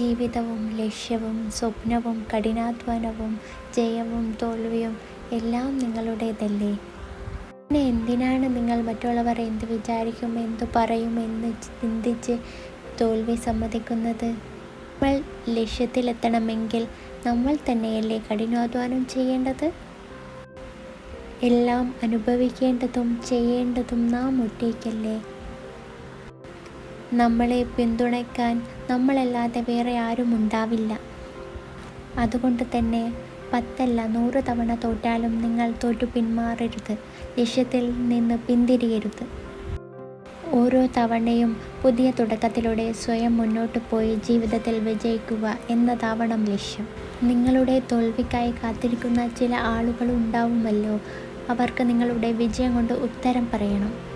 ജീവിതവും ലക്ഷ്യവും സ്വപ്നവും കഠിനാധ്വാനവും ജയവും തോൽവിയും എല്ലാം നിങ്ങളുടേതല്ലേ? പിന്നെ എന്തിനാണ് നിങ്ങൾ മറ്റുള്ളവർ എന്ത് വിചാരിക്കും എന്തു പറയും എന്ന് ചിന്തിച്ച് തോൽവി സമ്മതിക്കുന്നത്? നമ്മൾ ലക്ഷ്യത്തിലെത്തണമെങ്കിൽ നമ്മൾ തന്നെയല്ലേ കഠിനാധ്വാനം ചെയ്യേണ്ടത്? എല്ലാം അനുഭവിക്കേണ്ടതും ചെയ്യേണ്ടതും നാം ഒറ്റയ്ക്കല്ലേ? നമ്മളെ പിന്തുണയ്ക്കാൻ നമ്മളല്ലാതെ വേറെ ആരും ഉണ്ടാവില്ല. അതുകൊണ്ട് തന്നെ പത്തല്ല നൂറ് തവണ തോറ്റാലും നിങ്ങൾ തോറ്റു പിന്മാറരുത്. ലക്ഷ്യത്തിൽ നിന്ന് പിന്തിരിയരുത്. ഓരോ തവണയും പുതിയ തുടക്കത്തിലൂടെ സ്വയം മുന്നോട്ട് പോയി ജീവിതത്തിൽ വിജയിക്കുക എന്നതാവണം ലക്ഷ്യം. നിങ്ങളുടെ തോൽവിക്കായി കാത്തിരിക്കുന്ന ചില ആളുകൾ ഉണ്ടാവുമല്ലോ അവർക്ക് നിങ്ങളുടെ വിജയം കൊണ്ട് ഉത്തരം പറയണം.